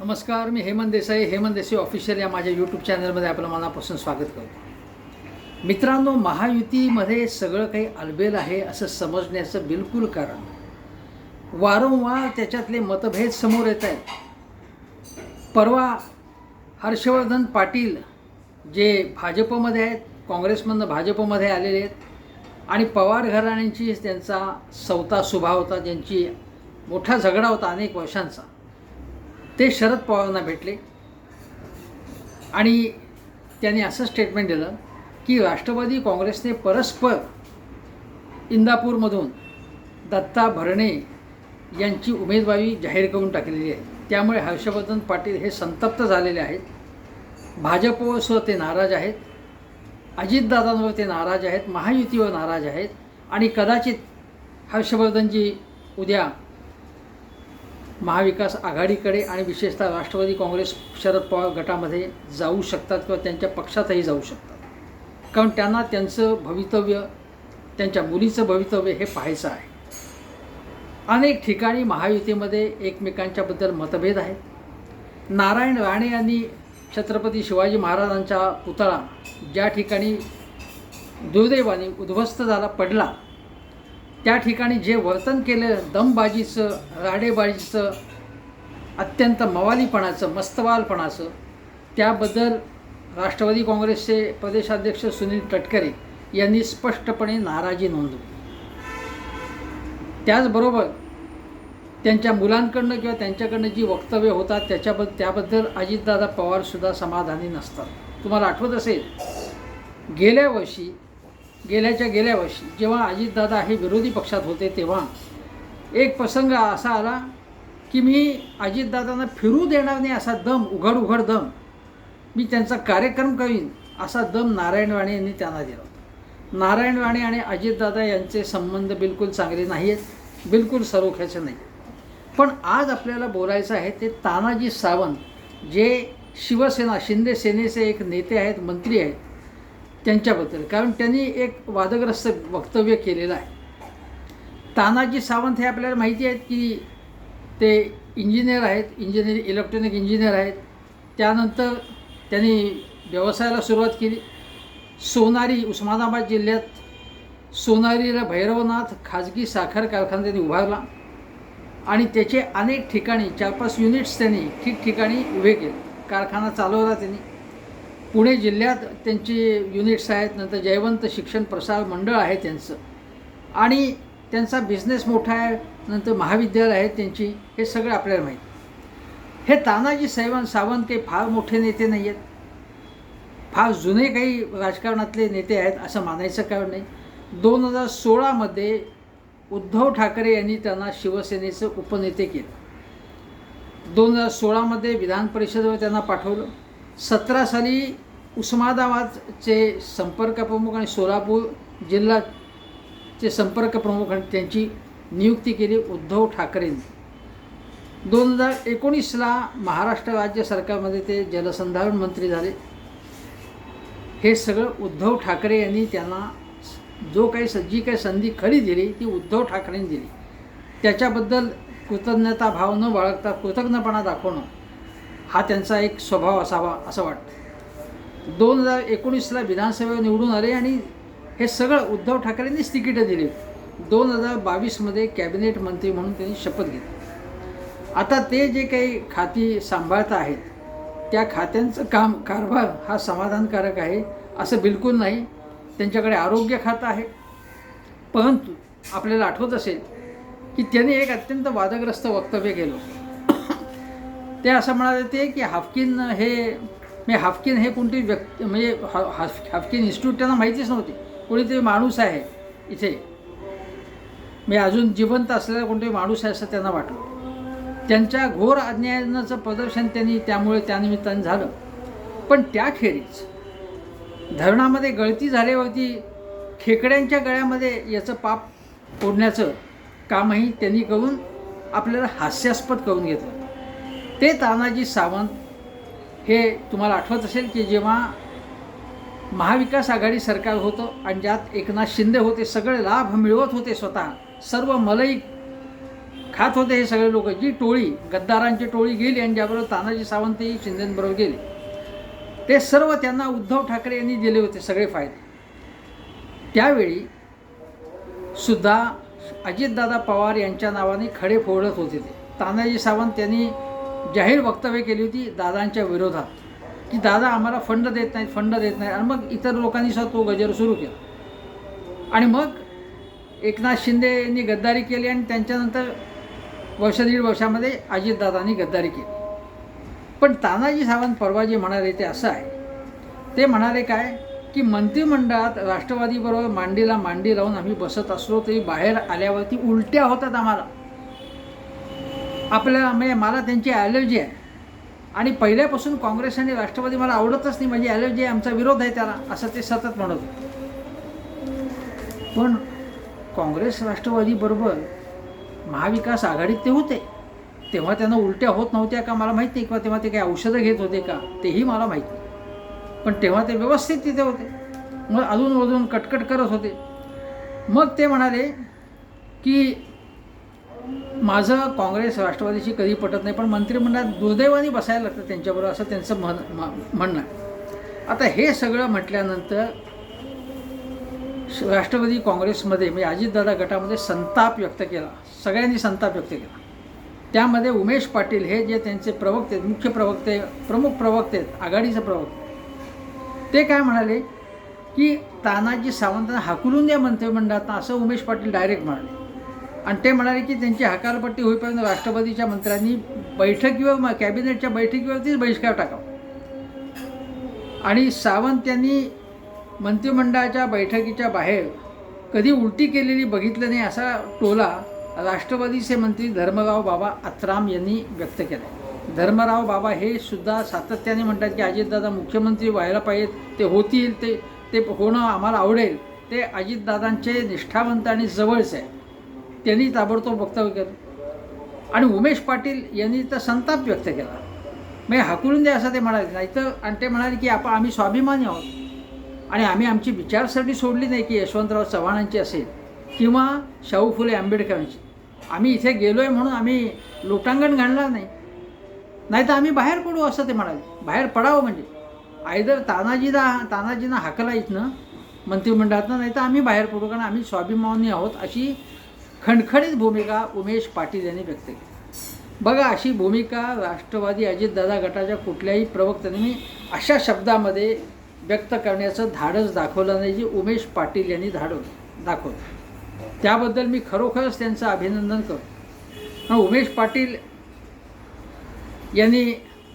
नमस्कार मी हेमंत देसाई हेमंत देसाई ऑफिशियल या माझ्या यूट्यूब चॅनलमध्ये आपलं मनापासून स्वागत करतो. मित्रांनो महायुतीमध्ये सगळं काही अलबेल आहे असं समजण्याचं बिलकुल कारण. वारंवार त्याच्यातले मतभेद समोर येत आहेत. परवा हर्षवर्धन पाटील जे भाजपमध्ये आहेत काँग्रेसमधनं भाजपमध्ये आलेले आहेत आणि पवार घराण्यांची त्यांचा सवता स्वभाव होता ज्यांची मोठा झगडा होता अनेक वर्षांचा. ते शरद पवारांना भेटले. आणि त्यांनी असं स्टेटमेंट दिलं की राष्ट्रवादी काँग्रेसने परस्पर इंदापूरमधून दत्ता भरणे यांची उमेदवारी जाहीर करून टाकलेली आहे. त्यामुळे हर्षवर्धन पाटील हे संतप्त झालेले आहेत. भाजपवर ते नाराज आहेत. अजितदादांवर ते नाराज आहेत. महायुतीवर नाराज आहेत. आणि कदाचित हर्षवर्धनजी उद्या महाविकास आघाडीकडे आणि विशेषतः राष्ट्रवादी काँग्रेस शरद पवार गटामध्ये जाऊ शकतात किंवा त्यांच्या पक्षातही जाऊ शकतात. कारण त्यांना त्यांचं भवितव्य त्यांच्या मुलीचं भवितव्य हे पाहायचं आहे. अनेक ठिकाणी महायुतीमध्ये एकमेकांच्याबद्दल मतभेद आहेत. नारायण राणे यांनी छत्रपती शिवाजी महाराजांचा पुतळा ज्या ठिकाणी दुर्दैवाने उद्ध्वस्त झाला पडला त्या ठिकाणी जे वर्तन केलं दमबाजीचं राडेबाजीचं अत्यंत मवालीपणाचं मस्तवालपणाचं त्याबद्दल राष्ट्रवादी काँग्रेसचे प्रदेशाध्यक्ष सुनील तटकरे यांनी स्पष्टपणे नाराजी नोंदवली. त्याचबरोबर त्यांच्या मुलांकडनं किंवा त्यांच्याकडनं जी वक्तव्य होतात त्याच्याबद्दल त्याबद्दल अजितदादा पवारसुद्धा समाधानी नसतात. तुम्हाला आठवत असेल गेल्या वर्षी गेल्याच्या गेल्या वर्षी जेव्हा अजितदादा हे विरोधी पक्षात होते तेव्हा एक प्रसंग असा आला की मी अजितदादांना फिरू देणार नाही असा दम उघड उघड दम मी त्यांचा कार्यक्रम करीन असा दम नारायण वाणे यांनी त्यांना दिला होता. नारायण वाणे आणि अजितदादा यांचे संबंध बिलकुल चांगले नाही आहेत बिलकुल सरोख्याचे नाही पण आज आपल्याला बोलायचं आहे ते तानाजी सावंत जे शिवसेना शिंदे सेनेचे एक नेते आहेत मंत्री आहेत त्यांच्याबद्दल. कारण त्यांनी एक वादग्रस्त वक्तव्य केलेलं आहे. तानाजी सावंत हे आपल्याला माहिती आहेत की ते इंजिनियर आहेत इंजिनिअरिंग इलेक्ट्रॉनिक इंजिनियर आहेत. त्यानंतर त्यांनी व्यवसायाला सुरुवात केली. सोनारी उस्मानाबाद जिल्ह्यात सोनारीला भैरवनाथ खाजगी साखर कारखाना त्यांनी उभारला आणि त्याचे अनेक ठिकाणी चार पाच युनिट्स त्यांनी ठिकठिकाणी उभे केले. कारखाना चालवला त्यांनी. पुणे जिल्ह्यात त्यांचे युनिट्स आहेत नंतर जयवंत शिक्षण प्रसार मंडळ आहे त्यांचं. आणि त्यांचा बिझनेस मोठा आहे नंतर महाविद्यालय आहेत त्यांची हे सगळं आपल्याला माहीत. हे तानाजी सावंत सावंत काही फार मोठे नेते नाही आहेत फार जुने काही राजकारणातले नेते आहेत असं मानायचं कारण नाही. दोन हजार सोळामध्ये उद्धव ठाकरे यांनी त्यांना शिवसेनेचं उपनेते केलं. दोन हजार सोळामध्ये विधान परिषदेवर त्यांना पाठवलं. सतरा साली उस्मानाबादचे संपर्क प्रमुख आणि सोलापूर जिल्ह्याचे संपर्क प्रमुख आणि त्यांची नियुक्ती केली उद्धव ठाकरेंनी. दोन हजार एकोणीसला महाराष्ट्र राज्य सरकारमध्ये ते जलसंधारण मंत्री झाले. हे सगळं उद्धव ठाकरे यांनी त्यांना जो काही स जी काही संधी खरी दिली ती उद्धव ठाकरेंनी दिली. त्याच्याबद्दल कृतज्ञता भाव न बाळगता कृतज्ञपणा दाखवणं हा त्यांचा एक स्वभाव असावा असं वाटतं. दोन हजार एकोणीसला विधानसभेवर निवडून आले आणि हे सगळं उद्धव ठाकरेंनीच तिकीटं दिली. दोन हजार बावीसमध्ये कॅबिनेट मंत्री म्हणून त्यांनी शपथ घेतली. आता ते जे काही खाती सांभाळत आहेत त्या खात्यांचं काम कारभार हा समाधानकारक आहे असं बिलकुल नाही. त्यांच्याकडे आरोग्य खातं आहे. परंतु आपल्याला आठवत असेल की त्यांनी एक अत्यंत वादग्रस्त वक्तव्य केलं. ते असं म्हणाले ते की हाफकिन हे म्हणजे हाफकिन हे कोणती व्यक्ती म्हणजे हा हाफ हाफकिन इन्स्टिट्यूट त्यांना माहितीच नव्हती. कोणीतरी माणूस आहे इथे. मी अजून जिवंत असलेला कोणतरी माणूस आहे असं त्यांना वाटलं. त्यांच्या घोर अज्ञानाचं प्रदर्शन त्यांनी त्यामुळे त्यानिमित्ताने झालं. पण त्याखेरीज धरणामध्ये गळती झाल्यावरती खेकड्यांच्या गळ्यामध्ये याचं पाप ओढण्याचं कामही त्यांनी करून आपल्याला हास्यास्पद करून घेतलं. ते तानाजी सावंत हे तुम्हाला आठवत असेल की जेव्हा महाविकास आघाडी सरकार होतं आणि ज्यात एकनाथ शिंदे होते सगळे लाभ मिळवत होते स्वतः सर्व मलई खात होते हे सगळे लोक. जी टोळी गद्दारांची टोळी गेली आणि ज्याबरोबर तानाजी सावंतही शिंदेबरोबर गेले ते सर्व त्यांना उद्धव ठाकरे यांनी दिले होते सगळे फायदे. त्यावेळी सुद्धा अजितदादा पवार यांच्या नावाने खडे फोडत होते ते. तानाजी सावंत यांनी जाहीर वक्तव्य केली होती दादांच्या विरोधात की दादा आम्हाला फंड देत नाहीत फंड देत नाहीत. आणि मग इतर लोकांनी सुद्धा तो गजर सुरू केला. आणि मग एकनाथ शिंदे यांनी गद्दारी केली आणि त्यांच्यानंतर वर्ष दीड वर्षामध्ये अजितदादांनी गद्दारी केली. पण तानाजी सावंत परवा जे म्हणाले ते असं आहे. ते म्हणाले काय की मंत्रिमंडळात राष्ट्रवादीबरोबर मांडीला मांडी लावून आम्ही बसत असलो तरी बाहेर आल्यावरती उलट्या होतात आम्हाला. आपल्याला म्हणजे मला त्यांची ॲलर्जी आहे. आणि पहिल्यापासून काँग्रेस आणि राष्ट्रवादी मला आवडतच नाही. म्हणजे ॲलर्जी आहे आमचा विरोध आहे त्याला असं ते सतत म्हणत होते. पण काँग्रेस राष्ट्रवादीबरोबर महाविकास आघाडीत ते होते. तेव्हा त्यांना उलट्या होत नव्हत्या का मला माहीत नाही किंवा तेव्हा ते काही औषधं घेत होते का तेही मला माहीत नाही. पण तेव्हा ते व्यवस्थित तिथे होते. मग अजून अजून कटकट करत होते. मग ते म्हणाले की माझं काँग्रेस राष्ट्रवादीशी कधी पटत नाही पण मंत्रिमंडळात दुर्दैवाने बसायला लागतं त्यांच्याबरोबर असं त्यांचं म्हण म- म्हणणं आहे. आता हे सगळं म्हटल्यानंतर श- राष्ट्रवादी काँग्रेसमध्ये म्हणजे अजितदादा गटामध्ये संताप व्यक्त केला. सगळ्यांनी संताप व्यक्त केला. त्यामध्ये उमेश पाटील हे जे त्यांचे प्रवक्ते आहेत, मुख्य प्रवक्ते प्रमुख प्रवक्ते आहेत आघाडीचे प्रवक्ते ते काय म्हणाले? की तानाजी सावंतांना हाकलून द्या मंत्रिमंडळात असं उमेश पाटील डायरेक्ट म्हणाले. आणि ते म्हणाले की त्यांची हकालपट्टी होईपर्यंत राष्ट्रपतीच्या मंत्र्यांनी बैठकीवर म- कॅबिनेटच्या बैठकीवरतीच बहिष्कार टाकावा. आणि सावंत यांनी मंत्रिमंडळाच्या बैठकीच्या बाहेर कधी उलटी केलेली बघितलं नाही असा टोला राष्ट्रवादीचे मंत्री धर्मराव बाबा आत्राम यांनी व्यक्त केला धर्मराव बाबा हे सुद्धा सातत्याने म्हणतात की अजितदादा मुख्यमंत्री व्हायला पाहिजेत ते होतील ते ते होणं आम्हाला आवडेल. ते अजितदादांचे निष्ठावंत आणि जवळचे आहे त्यांनी ताबडतोब वक्तव्य केलं. आणि उमेश पाटील यांनी तर संताप व्यक्त केला. म्हणजे हाकलून द्या असं ते म्हणाले. नाही तर आणि ते म्हणाले की आपण आम्ही स्वाभिमानी आहोत. आणि आम्ही आमची विचारसरणी सोडली नाही की यशवंतराव चव्हाणांची असेल किंवा शाहू फुले आंबेडकरांची. आम्ही इथे गेलो आहे म्हणून आम्ही लोटांगण घालणार नाही. नाही तर आम्ही बाहेर पडू असं ते म्हणाले. बाहेर पडावं म्हणजे. आयदर तानाजीदा तानाजींना हाकला इथनं मंत्रिमंडळातनं नाही तर आम्ही बाहेर पडू कारण आम्ही स्वाभिमानी आहोत अशी खणखणीत भूमिका उमेश पाटील यांनी व्यक्त केली. बघा अशी भूमिका राष्ट्रवादी अजितदादा गटाच्या कुठल्याही प्रवक्त्याने मी अशा शब्दामध्ये व्यक्त करण्याचं धाडस दाखवलं नाही जे उमेश पाटील यांनी धाडवलं दाखवलं. त्याबद्दल मी खरोखरच त्यांचं अभिनंदन करतो. उमेश पाटील यांनी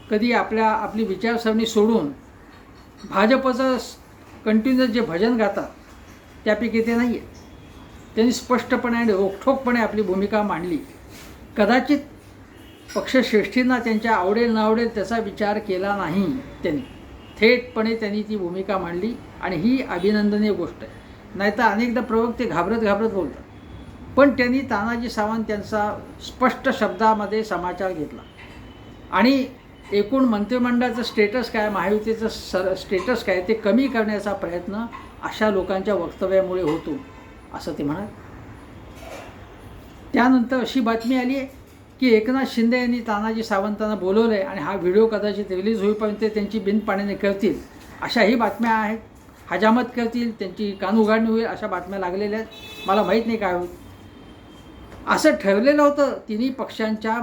कधी आपल्या आपली विचारसरणी सोडून भाजपचं कंटिन्युअस जे भजन गातात त्यापैकी ते नाही आहे त्यांनी स्पष्टपणे आणि रोखठोकपणे आपली भूमिका मांडली. कदाचित पक्षश्रेष्ठींना त्यांच्या आवडेल नावडेल त्याचा विचार केला नाही त्यांनी. थेटपणे त्यांनी ती भूमिका मांडली आणि ही अभिनंदनीय गोष्ट आहे. नाहीतर अनेकदा प्रवक्ते घाबरत घाबरत बोलतात. पण त्यांनी तानाजी सावंत यांचा स्पष्ट शब्दामध्ये समाचार घेतला. आणि एकूण मंत्रिमंडळाचं स्टेटस काय महायुतीचं सर स्टेटस काय ते कमी करण्याचा प्रयत्न अशा लोकांच्या वक्तव्यामुळे होतो. असं ते म्हणाल. त्यानंतर अशी बातमी आली आहे की एकनाथ शिंदे यांनी तानाजी सावंतांना बोलवलं आहे आणि हा व्हिडिओ कदाचित रिलीज होईपर्यंत ते त्यांची बिनपाण्याने करतील. अशाही बातम्या आहेत. हजामत करतील त्यांची कान उघडणी होईल अशा बातम्या लागलेल्या आहेत. मला माहीत नाही काय होईल. असं ठरलेलं होतं तिन्ही पक्षांच्या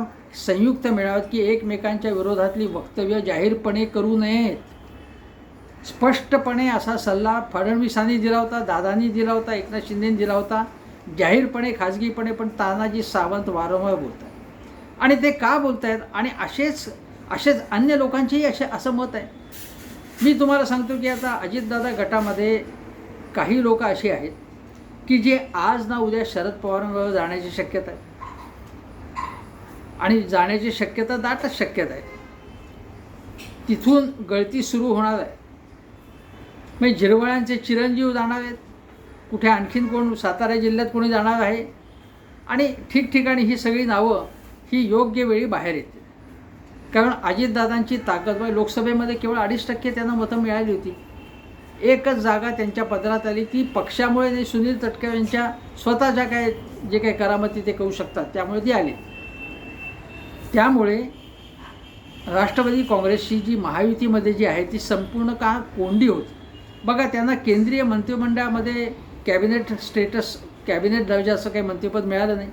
संयुक्त मेळाव्यात की एकमेकांच्या विरोधातली वक्तव्य जाहीरपणे करू नयेत. स्पष्टपणे असा सल्ला फडणवीसांनी दिला होता दादांनी दिला होता एकनाथ शिंदेंनी दिला होता. जाहीरपणे खाजगीपणे पण तानाजी सावंत वारंवार बोलत आहेत आणि ते का बोलत आहेत आणि असेच असेच अन्य लोकांचेही असे असं मत आहे? मी तुम्हाला सांगतो की आता अजितदादा गटामध्ये काही लोक अशी आहेत की जे आज ना उद्या शरद पवारांवर जाण्याची शक्यता आहे. आणि जाण्याची शक्यता दाटच शक्यता आहे. तिथून गळती सुरू होणार आहे. म्हणजे झिरवळ्यांचे चिरंजीव जाणार आहेत. कुठे आणखीन कोण सातारा जिल्ह्यात कोणी जाणार आहे? आणि ठिकठिकाणी ही सगळी नावं ही योग्य वेळी बाहेर येते कारण अजितदादांची ताकद म्हणजे लोकसभेमध्ये केवळ अडीच टक्के त्यांना मतं मिळाली होती. एकच जागा त्यांच्या पदरात आली. ती पक्षामुळे नाही सुनील तटकरे यांच्या स्वतःच्या काय जे काही करामती ते करू शकतात त्यामुळे ती आली. त्यामुळे राष्ट्रवादी काँग्रेसची जी महायुतीमध्ये जी आहे ती संपूर्ण का कोंडी होती. बघा त्यांना केंद्रीय मंत्रिमंडळामध्ये कॅबिनेट स्टेटस कॅबिनेट दर्जा असं काही मंत्रिपद मिळालं नाही.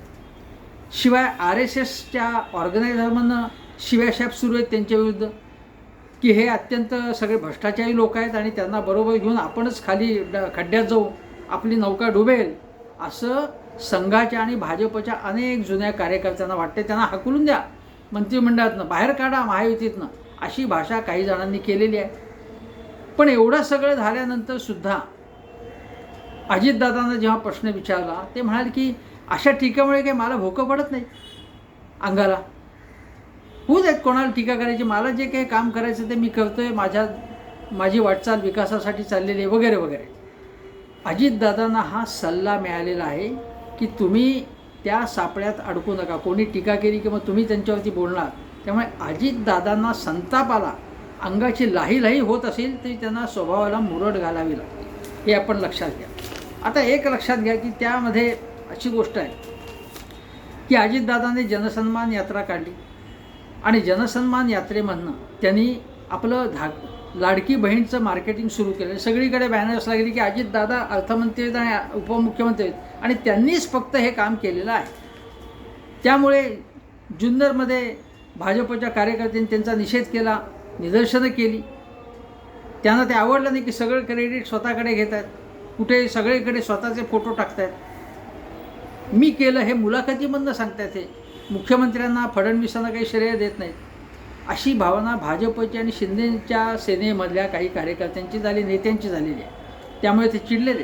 शिवाय आर एस एसच्या ऑर्गनायझरमधनं शिव्याशाप सुरू आहेत त्यांच्या विरुद्ध की हे अत्यंत सगळे भ्रष्टाचारी लोक आहेत आणि त्यांना बरोबर घेऊन आपणच खाली ड खड्ड्यात जाऊ आपली नौका डुबेल असं संघाच्या आणि भाजपच्या अनेक जुन्या कार्यकर्त्यांना वाटते त्यांना हाकलून द्या मंत्रिमंडळातनं बाहेर काढा महायुतीतनं अशी भाषा काही जणांनी केलेली आहे. पण एवढं सगळं झाल्यानंतर सुद्धा अजितदादांना जेव्हा प्रश्न विचारला ते म्हणाले की अशा टीकेमुळे काही मला भोकं पडत नाही अंगाला? होऊ देत कोणाला टीका करायची? मला जे काही काम करायचं ते मी करतो आहे माझ्या माझी वाटचाल विकासासाठी चाललेली आहे वगैरे वगैरे. अजितदादांना हा सल्ला मिळालेला आहे की तुम्ही त्या सापळ्यात अडकू नका. कोणी टीका केली किंवा तुम्ही त्यांच्यावरती बोलणार. त्यामुळे अजितदादांना संताप आला. अंगाची लाही लाही होत असेल तरी त्यांना स्वभावाला मुरड घालावी लागते. हे आपण लक्षात घ्या. आता एक लक्षात घ्या की त्यामध्ये अशी गोष्ट आहे की अजितदादाने जनसन्मान यात्रा काढली. आणि जनसन्मान यात्रेमधनं त्यांनी आपलं धा लाडकी बहीणचं मार्केटिंग सुरू केलं. सगळीकडे बॅनर्स लागले की अजितदादा अर्थमंत्री आहेत आणि उपमुख्यमंत्री आहेत. आणि त्यांनीच फक्त हे काम केलेलं आहे. त्यामुळे जुन्नरमध्ये भाजपच्या कार्यकर्त्यांनी त्यांचा निषेध केला. निदर्शनं केली. त्यांना ते आवडलं नाही की सगळं क्रेडिट स्वतःकडे घेत आहेत कुठे सगळीकडे स्वतःचे फोटो टाकतायत. मी केलं हे मुलाखतीमधनं सांगतायत हे. मुख्यमंत्र्यांना फडणवीसांना काही श्रेय देत नाहीत. अशी भावना भाजपची आणि शिंदेच्या सेनेमधल्या काही कार्यकर्त्यांची झाली नेत्यांची झालेली आहे. त्यामुळे ते चिडलेले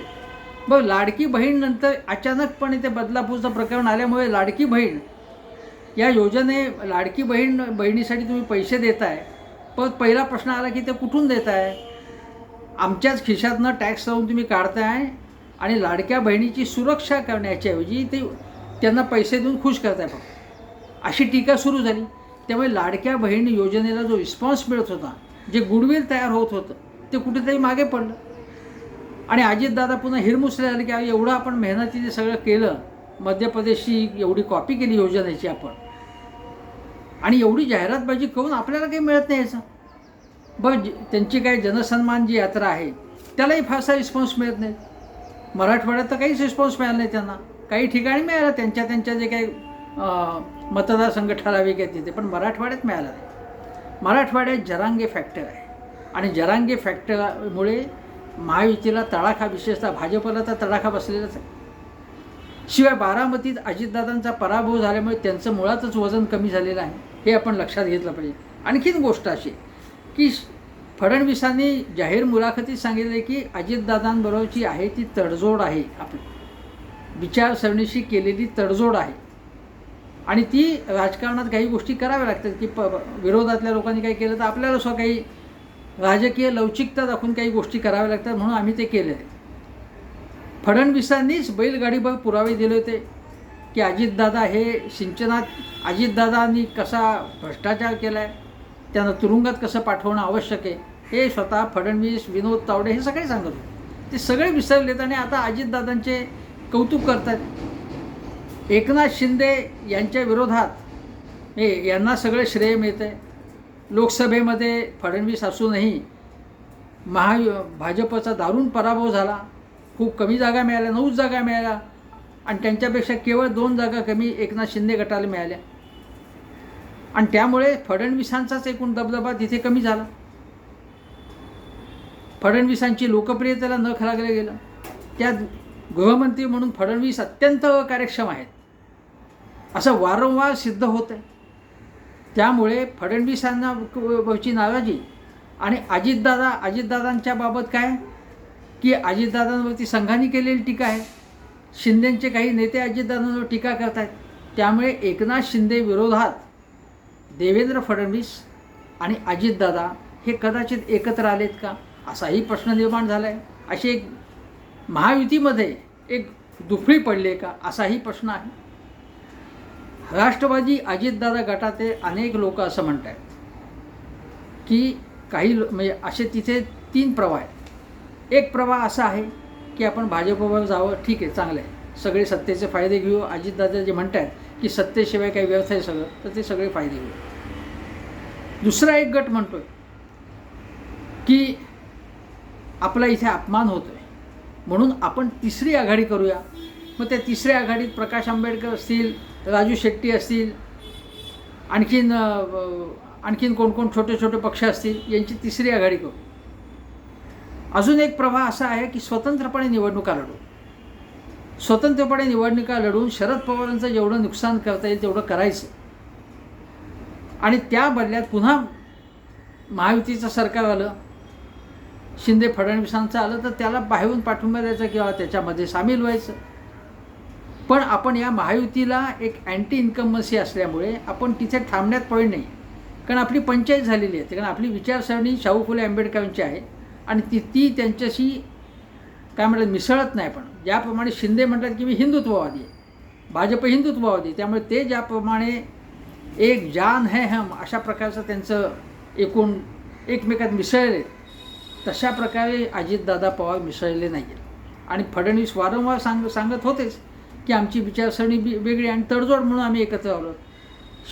बघ लाडकी बहीण नंतर अचानकपणे ते बदलापूरचं प्रकरण आल्यामुळे लाडकी बहीण या योजने लाडकी बहीण बहिणीसाठी तुम्ही पैसे देताय. पण पहिला प्रश्न आला की ते कुठून देत आहे? आमच्याच खिशातनं टॅक्स लावून तुम्ही काढताय आणि लाडक्या बहिणीची सुरक्षा करण्याच्याऐवजी ते त्यांना पैसे देऊन खुश करताय फक्त. अशी टीका सुरू झाली. त्यामुळे लाडक्या बहीण योजनेला जो रिस्पॉन्स मिळत होता जे गुडविल तयार होत होतं ते कुठेतरी मागे पडलं. आणि अजितदादा पुन्हा हिरमुसले झाले की अरे एवढं आपण मेहनतीने सगळं केलं. मध्य प्रदेशची एवढी कॉपी केली योजनेची आपण. आणि एवढी जाहिरातबाजी करून आपल्याला काही मिळत नाही याचं. बरं त्यांची काय जनसन्मान जी यात्रा आहे त्यालाही फारसा रिस्पॉन्स मिळत नाही. मराठवाड्यात तर काहीच रिस्पॉन्स मिळाला नाही त्यांना. काही ठिकाणी मिळालं त्यांच्या त्यांच्या जे काही मतदारसंघ ठराविक आहेत तिथे पण मराठवाड्यात मिळाला नाही. मराठवाड्यात जरांगे फॅक्टर आहे. आणि जरांगे फॅक्टरमुळे महायुतीला तडाखा विशेषतः भाजपला तर तडाखा बसलेलाच आहे. शिवाय बारामतीत अजितदादांचा पराभव झाल्यामुळे त्यांचं मुळातच वजन कमी झालेलं आहे. हे आपण लक्षात घेतलं पाहिजे. आणखीन गोष्ट अशी की फडणवीसांनी जाहीर मुलाखतीत सांगितले की अजितदादांबरोबरची आहे ती तडजोड आहे आपली. विचारसरणीशी केलेली तडजोड आहे. आणि ती राजकारणात काही गोष्टी कराव्या लागतात की प विरोधातल्या लोकांनी काही केलं तर आपल्याला सुद्धा काही राजकीय लवचिकता दाखवून काही गोष्टी कराव्या लागतात म्हणून आम्ही ते केले फडणवीसांनीच बैलगाडीवर पुरावे दिले होते. की अजितदादा हे सिंचनात अजितदादांनी कसा भ्रष्टाचार केला आहे त्यांना तुरुंगात कसं पाठवणं आवश्यक आहे हे स्वतः फडणवीस विनोद तावडे हे सगळे सांगत होते. ते सगळे विसरलेत आणि आता अजितदादांचे कौतुक करतात. एकनाथ शिंदे यांच्या विरोधात हे यांना सगळे श्रेय मिळतं आहे लोकसभेमध्ये फडणवीस असूनही महा भाजपचा दारुण पराभव झाला. खूप कमी जागा मिळाल्या नऊच जागा मिळाल्या. आणि त्यांच्यापेक्षा केवळ दोन जागा कमी एकनाथ शिंदे गटाला मिळाल्या. आणि त्यामुळे फडणवीसांचाच एकूण दबदबा तिथे कमी झाला. फडणवीसांची लोकप्रियतेला न लागलं गेलं. त्यात गृहमंत्री म्हणून फडणवीस अत्यंत कार्यक्षम आहेत. असं वारंवार सिद्ध होत आहे. त्यामुळे फडणवीसांना नाराजी आणि अजितदादा अजितदादांच्या बाबत काय? की अजितदादांवरती संघाने केलेली टीका आहे. शिंदेचे काही नेते अजितदादांवर टीका करत आहेत त्यामुळे एकनाथ शिंदे विरोधात देवेंद्र फडणवीस आणि अजितदादा हे कदाचित एकत्र आलेत का? असाही प्रश्न निर्माण झाला आहे अशी एक महायुतीमध्ये एक दुफळी पडली आहे का? असाही प्रश्न आहे. राष्ट्रवादी अजितदादा गटाचे अनेक लोक असं म्हणत आहेत की काही लो म्हणजे असे तिथे तीन प्रवाह आहेत. एक प्रवाह असा आहे की आपण भाजपवर जावं ठीक आहे चांगलं आहे. सगळे सत्तेचे फायदे घेऊ. अजितदादा जे म्हणतात की सत्तेशिवाय काही व्यवसाय आहे सगळं तर ते सगळे फायदे घेऊ. दुसरा एक गट म्हणतो आहे की आपला इथे अपमान होतो आहे म्हणून आपण तिसरी आघाडी करूया. मग त्या तिसऱ्या आघाडीत प्रकाश आंबेडकर असतील राजू शेट्टी असतील आणखीन आणखीन कोण कोण छोटे छोटे पक्ष असतील यांची तिसरी आघाडी करू. अजून एक प्रवाह असा आहे की स्वतंत्रपणे निवडणुका लढू. स्वतंत्रपणे निवडणुका लढून शरद पवारांचं जेवढं नुकसान करता येईल तेवढं करायचं. आणि त्या बदल्यात पुन्हा महायुतीचं सरकार आलं शिंदे फडणवीसांचं आलं तर त्याला बाहेरून पाठिंबा द्यायचा किंवा त्याच्यामध्ये सामील व्हायचं. पण आपण या महायुतीला एक अँटी इन्कमन्सी असल्यामुळे आपण तिथे थांबण्यात पॉईंट नाही. कारण आपली पंचायत झालेली आहे. कारण आपली विचारसरणी शाहू फुले आंबेडकरांची आहे. आणि ती ती त्यांच्याशी काय म्हणतात मिसळत नाही पण. ज्याप्रमाणे शिंदे म्हणतात की मी हिंदुत्ववादी आहे. भाजप हिंदुत्ववादी त्यामुळे ते ज्याप्रमाणे एक जान है हम अशा प्रकारचं त्यांचं एकूण एकमेकात मिसळले तशा प्रकारे अजितदादा पवार मिसळले नाही आहेत आणि फडणवीस वारंवार सांग सांगत होतेच की आमची विचारसरणी बी वेगळी आणि तडजोड म्हणून आम्ही एकत्र आलो.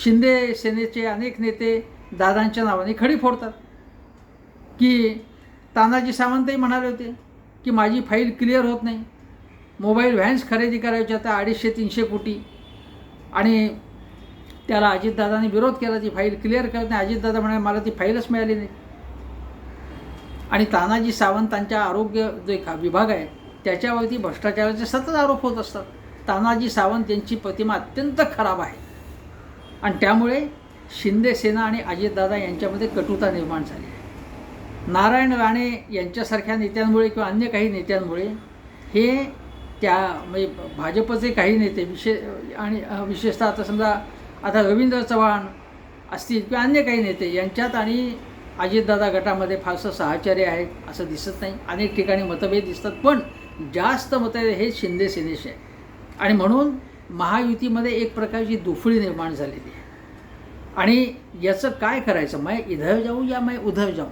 शिंदे सेनेचे अनेक नेते दादांच्या नावाने खडी फोडतात. की तानाजी सावंतही म्हणाले होते की माझी फाईल क्लिअर होत नाही. मोबाईल व्हॅन्स खरेदी करायच्या आता अडीचशे तीनशे कोटी. आणि त्याला अजितदादांनी विरोध केला ती फाईल क्लिअर करत नाही. अजितदादा म्हणाले मला ती फाईलच मिळाली नाही. आणि तानाजी सावंतांच्या आरोग्य जे का विभाग आहे त्याच्यावरती भ्रष्टाचाराचे सतत आरोप होत असतात. तानाजी सावंत यांची प्रतिमा अत्यंत खराब आहे. आणि त्यामुळे शिंदे सेना आणि अजितदादा यांच्यामध्ये कटुता निर्माण झाली नारायण राणे यांच्यासारख्या नेत्यांमुळे किंवा अन्य काही नेत्यांमुळे हे त्या म्हणजे भाजपचे काही नेते विशे आणि विशेषतः आता समजा आता रवींद्र चव्हाण असतील किंवा अन्य काही नेते यांच्यात आणि अजितदादा गटामध्ये फारसं साहचर्य आहे असं दिसत नाही. अनेक ठिकाणी मतभेद दिसतात पण जास्त मतभेद हे शिंदे सेनेशी आहे आणि म्हणून महायुतीमध्ये एक प्रकारची दुफळी निर्माण झालेली आहे. आणि याचं काय करायचं? मग इधर जाऊ या मग उधर जाऊ?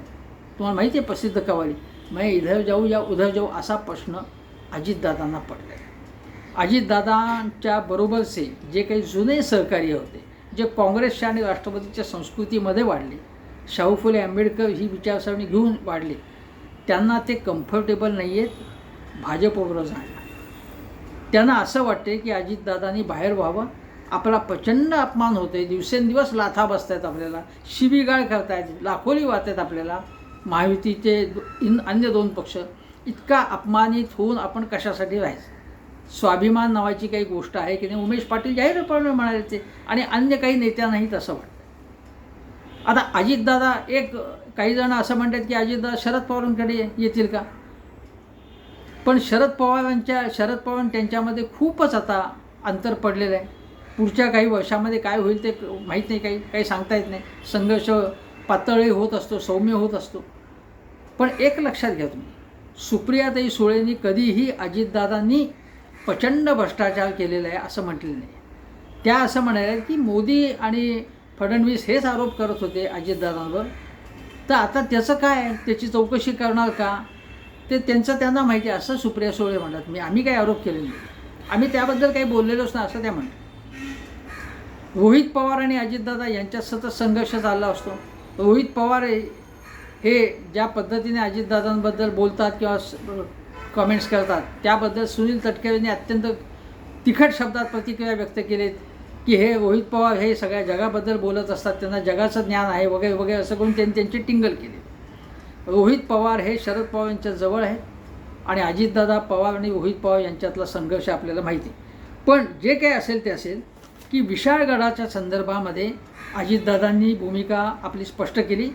तुम्हाला माहिती आहे प्रसिद्ध कवाली मग इधर जाऊ या उधर जाऊ असा प्रश्न अजितदादांना पडला आहे अजितदादांच्या बरोबरचे जे काही जुने सहकारी होते जे काँग्रेसच्या आणि राष्ट्रपतीच्या संस्कृतीमध्ये वाढले शाहू फुले आंबेडकर ही विचारसरणी घेऊन वाढले त्यांना ते कम्फर्टेबल नाही आहेत भाजपबरोबर जायला त्यांना असं वाटते की अजितदादांनी बाहेर व्हावं. आपला प्रचंड अपमान होते दिवसेंदिवस लाथा बसतायत आपल्याला शिवीगाळ करतायत लाखोली वाहतायत आपल्याला. महायुतीचे इन अन्य दोन पक्ष इतका अपमानित होऊन आपण कशासाठी राहायचं? स्वाभिमान नावाची काही गोष्ट आहे की नाही? उमेश पाटील जाहीरपणे म्हणाले ते आणि अन्य काही नेत्यांनाही तसं वाटतं. आता अजितदादा एक काही जण असं म्हणतात की अजितदादा शरद पवारांकडे येतील का? पण शरद पवारांच्या शरद पवार त्यांच्यामध्ये खूपच आता अंतर पडलेलं आहे. पुढच्या काही वर्षामध्ये काय होईल ते माहीत नाही काही काही सांगता येत नाही. संघर्ष पातळी होत असतो सौम्य होत असतो. पण एक लक्षात घ्या तुम्ही. सुप्रियाताई सुळेंनी कधीही अजितदादांनी प्रचंड भ्रष्टाचार केलेला आहे असं म्हटलेलं नाही. त्या असं म्हणाल्या की मोदी आणि फडणवीस हेच आरोप करत होते अजितदादांवर. तर आता त्याचं काय? त्याची चौकशी करणार का? ते त्यांचं त्यांना माहिती असं सुप्रिया सुळे म्हणतात. मी आम्ही काही आरोप केले नाही. आम्ही त्याबद्दल काही बोललेलोच नाही असं त्या म्हणतात. रोहित पवार आणि अजितदादा यांच्यात सतत संघर्ष चालला असतो. रोहित पवार हे- ज्या पद्धतीने अजितदादांबद्दल बोलतात किंवा कमेंट्स करतात त्याबद्दल सुनील तटकरे यांनी अत्यंत तिखट शब्दात प्रतिक्रिया व्यक्त केलीत की हे रोहित पवार हे सगळ्या जगाबद्दल बोलत असतात त्यांना जगाचं ज्ञान आहे वगैरे वगैरे असं करून त्यांनी त्यांची टिंगल केली रोहित पवार हे शरद पवार यांच्या जवळ आहेत आणि अजितदादा पवार आणि रोहित पवार यांच्यातला संघर्ष आपल्याला माहिती आहे. पण जे काही असेल ते असेल की विशाळगडाच्या संदर्भामध्ये अजितदादांनी भूमिका आपली स्पष्ट केली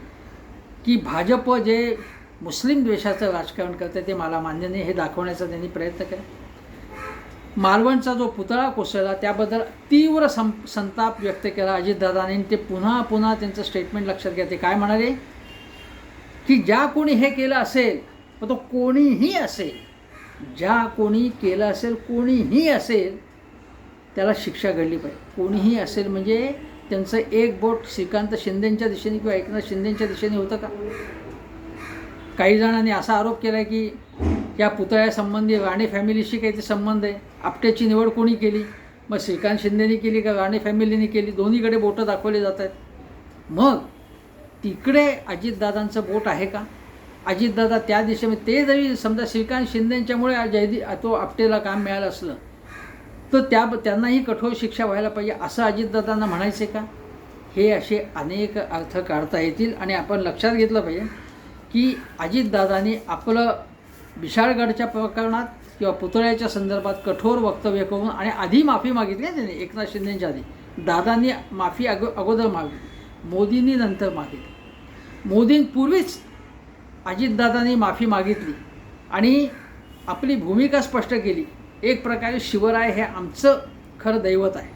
की भाजप जे मुस्लिम द्वेषाचं राजकारण करते ते मला मान्य नाही हे दाखवण्याचा त्यांनी प्रयत्न केला. मालवणचा जो पुतळा कोसळला त्याबद्दल तीव्र सं संताप व्यक्त केला अजितदादांनी ते पुन्हा पुन्हा त्यांचं स्टेटमेंट लक्षात घ्या ते काय म्हणाले? की ज्या कोणी हे केलं असेल मग तो कोणीही असेल ज्या कोणी केलं असेल कोणीही असेल त्याला शिक्षा घडली पाहिजे. कोणीही असेल म्हणजे त्यांचं एक बोट श्रीकांत शिंदेंच्या दिशेने किंवा एकनाथ शिंदेंच्या दिशेने होतं का? काही जणांनी असा आरोप केला की या पुतळ्यासंबंधी राणे फॅमिलीशी काही ते संबंध आहे. आपट्याची निवड कोणी केली? मग श्रीकांत शिंदेनी केली का राणे फॅमिलीने केली? दोन्हीकडे बोटं दाखवले जात आहेत. मग तिकडे अजितदादांचं बोट आहे का? अजितदादा त्या दिशेमध्ये ते जरी समजा श्रीकांत शिंदेच्यामुळे जयदी तो आपटेला काम मिळालं असलं तर त्या त्यांनाही कठोर शिक्षा व्हायला पाहिजे असं अजितदादांना म्हणायचे का? हे असे अनेक अर्थ काढता येतील आणि आपण लक्षात घेतलं पाहिजे की अजितदादांनी आपलं विशाळगडच्या प्रकरणात किंवा पुतळ्याच्या संदर्भात कठोर वक्तव्य करून आणि आधी माफी मागितली त्यांनी एकनाथ शिंदेच्या आधी. दादांनी माफी अगो अगोदर मागितली मोदींनी नंतर मागितली. मोदींपूर्वीच अजितदादांनी माफी मागितली आणि आपली भूमिका स्पष्ट केली. एक प्रकारे शिवराय हे आमचं खरं दैवत आहे.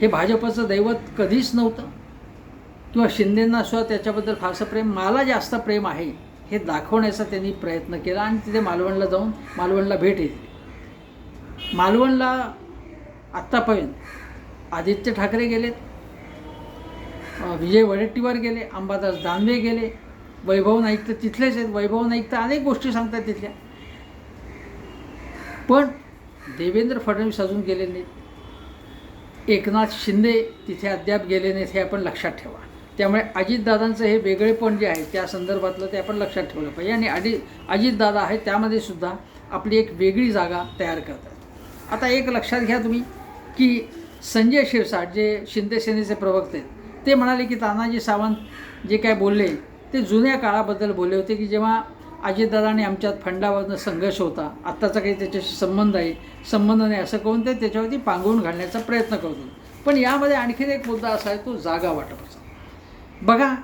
हे भाजपचं दैवत कधीच नव्हतं. किंवा शिंदेंना सुद्धा त्याच्याबद्दल फारसं प्रेम मला जास्त प्रेम आहे हे दाखवण्याचा त्यांनी प्रयत्न केला आणि तिथे मालवणला जाऊन मालवणला भेट येते मालवणला आत्तापर्यंत आदित्य ठाकरे गेलेत विजय वडेट्टीवार गेले अंबादास दानवे गेले वैभव नाईक तर तिथलेच आहेत. वैभव नाईक तर अनेक गोष्टी सांगतात तिथल्या. पण देवेंद्र फडणवीस अजून गेले नाहीत. एकनाथ शिंदे तिथे अद्याप गेले नाहीत हे आपण लक्षात ठेवा. त्यामुळे अजितदादांचं हे वेगळेपण जे आहे त्या संदर्भातलं ते आपण लक्षात ठेवलं पाहिजे. आणि अडि अजितदादा आहे त्यामध्ये सुद्धा आपली एक वेगळी जागा तयार करतात. आता एक लक्षात घ्या तुम्ही की संजय शिरसाट जे शिंदे सेनेचे प्रवक्ते आहेत ते म्हणाले की तानाजी सावंत जे काय बोलले ते जुन्या काळाबद्दल बोलले होते की जेव्हा अजितदादाने आमच्यात फंडावरनं संघर्ष होता. आत्ताचा काही त्याच्याशी संबंध आहे. संबंध नाही असं करून ते त्याच्यावरती पांगवून घालण्याचा प्रयत्न करतो. पण यामध्ये आणखीन एक मुद्दा असा आहे तो जागा वाटपाचा. बघा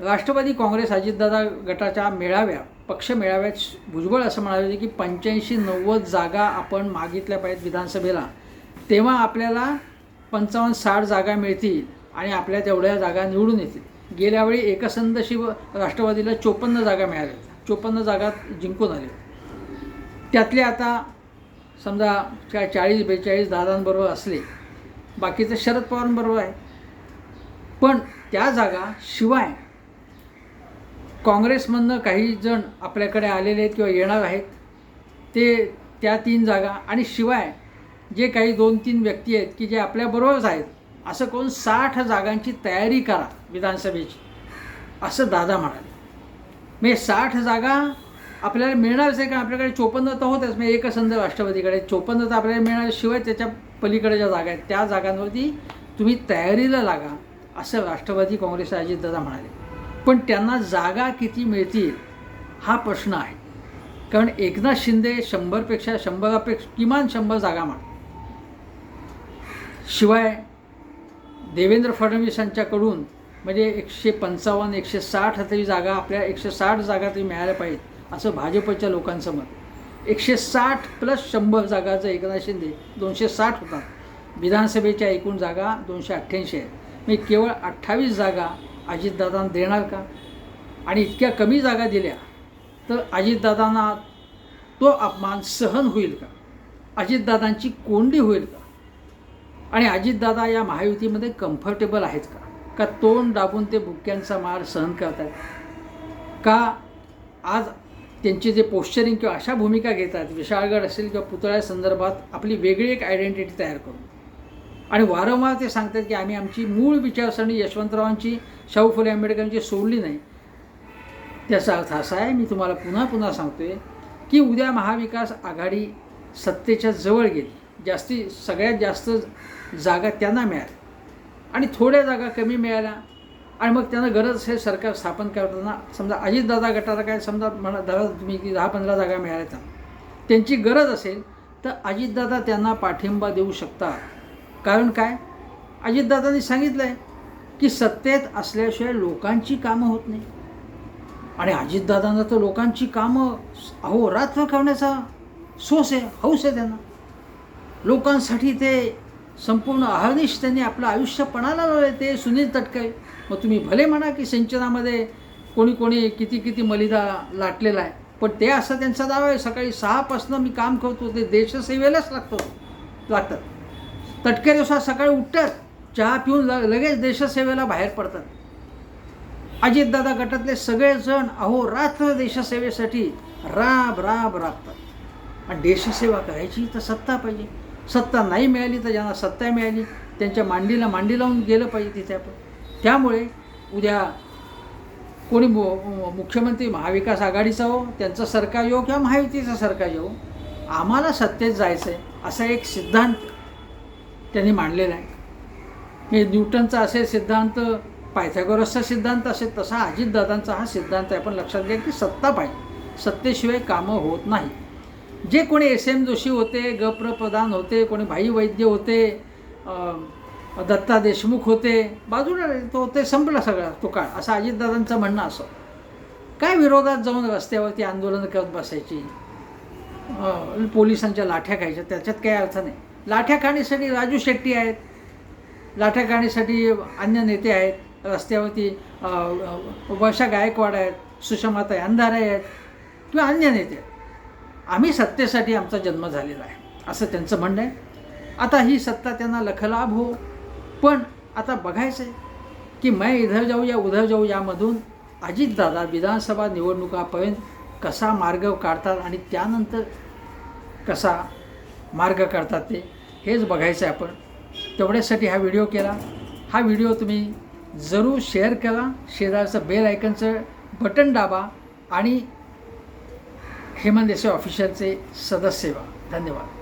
राष्ट्रवादी काँग्रेस अजितदादा गटाच्या मेळाव्या पक्ष मेळाव्यात भुजबळ असं म्हणाले होते की पंच्याऐंशी नव्वद जागा आपण मागितल्या पाहिजेत विधानसभेला. तेव्हा आपल्याला पंचावन्न साठ जागा मिळतील आणि आपल्या तेवढ्या जागा निवडून येतील. गेल्यावेळी एकसंध शिव राष्ट्रवादीला चोपन्न जागा मिळाल्या चोपन्न जागा जिंकून आले. त्यातले आता समजा काय चाळीस बेचाळीस दादांबरोबर असले बाकीचं शरद पवारांबरोबर आहे. पण त्या जागा शिवाय काँग्रेसमधनं काही जण आपल्याकडे आलेले आहेत किंवा येणार आहेत ते त्या तीन जागा आणि शिवाय जे काही दोन तीन व्यक्ती आहेत की जे आपल्याबरोबरच आहेत असं करून साठ जागांची तयारी करा विधानसभेची असं दादा म्हणाले. म्हणजे साठ जागा आपल्याला मिळणारच आहे का? आपल्याकडे चोपन्न तर होतच. म्हणजे एकसंध राष्ट्रवादीकडे चोपन्न तर आपल्याला मिळणार शिवाय त्याच्या पलीकडे ज्या जागा आहेत. त्या जागांवरती तुम्ही तयारीला लागा असं राष्ट्रवादी काँग्रेस अजितदादा म्हणाले. पण त्यांना जागा किती मिळतील हा प्रश्न आहे. कारण एकनाथ शिंदे शंभरपेक्षा शंभरापेक्षा किमान शंभर जागा माग. शिवाय देवेंद्र फडणवीसांच्याकडून म्हणजे एकशे पंचावन्न एकशे साठ तरी जागा आपल्या एकशे साठ जागा तरी मिळाल्या पाहिजेत असं भाजपच्या लोकांचं मत एकशे साठ प्लस शंभर जागाचं एकनाथ शिंदे दोनशे साठ होतात विधानसभेच्या एकूण जागा दोनशे अठ्ठ्याऐंशी आहेत. मी केवळ अठ्ठावीस जागा अजितदादांना देणार का? आणि इतक्या कमी जागा दिल्या तर अजितदादांना तो अपमान सहन होईल का? अजितदादांची कोंडी होईल का? आणि अजितदादा या महायुतीमध्ये कम्फर्टेबल आहेत का? का तोंड दाबून ते बुक्क्यांचा मार सहन करतात? का आज त्यांची जे पोश्चरिंग किंवा अशा भूमिका घेतात विशाळगड असेल किंवा पुतळ्या संदर्भात आपली वेगळी एक आयडेंटिटी तयार करून. आणि वारंवार ते सांगतात की आम्ही आमची मूळ विचारसरणी यशवंतरावांची शाहू फुले आंबेडकरांची सोडली नाही. त्याचा अर्थ असा आहे मी तुम्हाला पुन्हा पुन्हा सांगतोय की उद्या महाविकास आघाडी सत्तेच्या जवळ गेली. जास्ती सगळ्यात जास्त जागा त्यांना मिळाली. आणि थोड्या जागा कमी मिळाल्या. आणि मग त्यांना गरज असेल सरकार स्थापन करताना समजा अजितदादा गटाला काय समजा म्हणा दादा तुम्ही की दहा पंधरा जागा मिळाल्या त्यांची गरज असेल तर अजितदादा त्यांना पाठिंबा देऊ शकतात. कारण काय? अजितदादांनी सांगितलं आहे की सत्तेत असल्याशिवाय लोकांची कामं होत नाही. आणि अजितदादांना तर लोकांची कामं अहोरात्र करण्याचा सोस आहे हौस आहे त्यांना. लोकांसाठी ते संपूर्ण अहर्निश त्यांनी आपलं आयुष्य पणाला लावले ते सुनील तटकरे. मग तुम्ही भले म्हणा की सिंचनामध्ये कोणी कोणी किती किती मलिदा लाटलेला आहे पण ते असं त्यांचा दावा आहे सकाळी सहापासनं मी काम करतो ते देशसेवेलाच लागतो लागतात. तटकरे दिवसात सकाळी उठतात चहा पिऊन ल लगेच देशसेवेला बाहेर पडतात. अजितदादा गटातले सगळेजण अहो रात्र देशसेवेसाठी राब राब राबतात. आणि देशसेवा करायची तर सत्ता पाहिजे. सत्ता नाही मिळाली तर ज्यांना सत्ता मिळाली त्यांच्या मांडीला मांडी लावून गेलं पाहिजे तिथे आपण. त्यामुळे उद्या कोणी मु मुख्यमंत्री महाविकास आघाडीचा हो त्यांचं सरकार येऊ किंवा महायुतीचं सरकार येऊ आम्हाला सत्तेत जायचं आहे असा एक सिद्धांत त्यांनी मांडलेला आहे. हे न्यूटनचा असेल सिद्धांत पायथागोरसचा सिद्धांत असेल तसा अजितदादांचा हा सिद्धांत आहे. आपण लक्षात घ्या की सत्ता पाहिजे. सत्तेशिवाय कामं होत नाही. जे कोणी एस एम जोशी होते गप्र प्रधान होते कोणी भाई वैद्य होते दत्ता देशमुख होते बाजूला तो होते संपला सगळा तो काळ. असं अजितदादांचं म्हणणं असं. काय विरोधात जाऊन रस्त्यावरती आंदोलनं करत बसायची? पोलिसांच्या लाठ्या खायच्या त्याच्यात काही अर्थ नाही. लाठ्या खाण्यासाठी राजू शेट्टी आहेत लाठ्या खाण्यासाठी अन्य नेते आहेत रस्त्यावरती वर्षा गायकवाड आहेत सुषमाताई अंधारे आहेत किंवा अन्य नेते आहेत. आम्ही सत्तेसाठी आमचा जन्म झालेला आहे असं त्यांचं म्हणणं आहे. आता ही सत्ता त्यांना लखलाभ हो. पण आता बघायचं आहे की मैं इधर जाऊ या उधर जाऊ यामधून अजितदादा विधानसभा निवडणुकापर्यंत कसा मार्ग काढतात आणि त्यानंतर कसा मार्ग काढतात ते हेच बघायचं आहे आपण. तेवढ्यासाठी हा व्हिडिओ केला. हा व्हिडिओ तुम्ही जरूर शेअर करा. शेजारचं बेल आयकनचं बटन दाबा आणि हेमंत देसाई ऑफिशियलचे सदस्य व्हा धन्यवाद.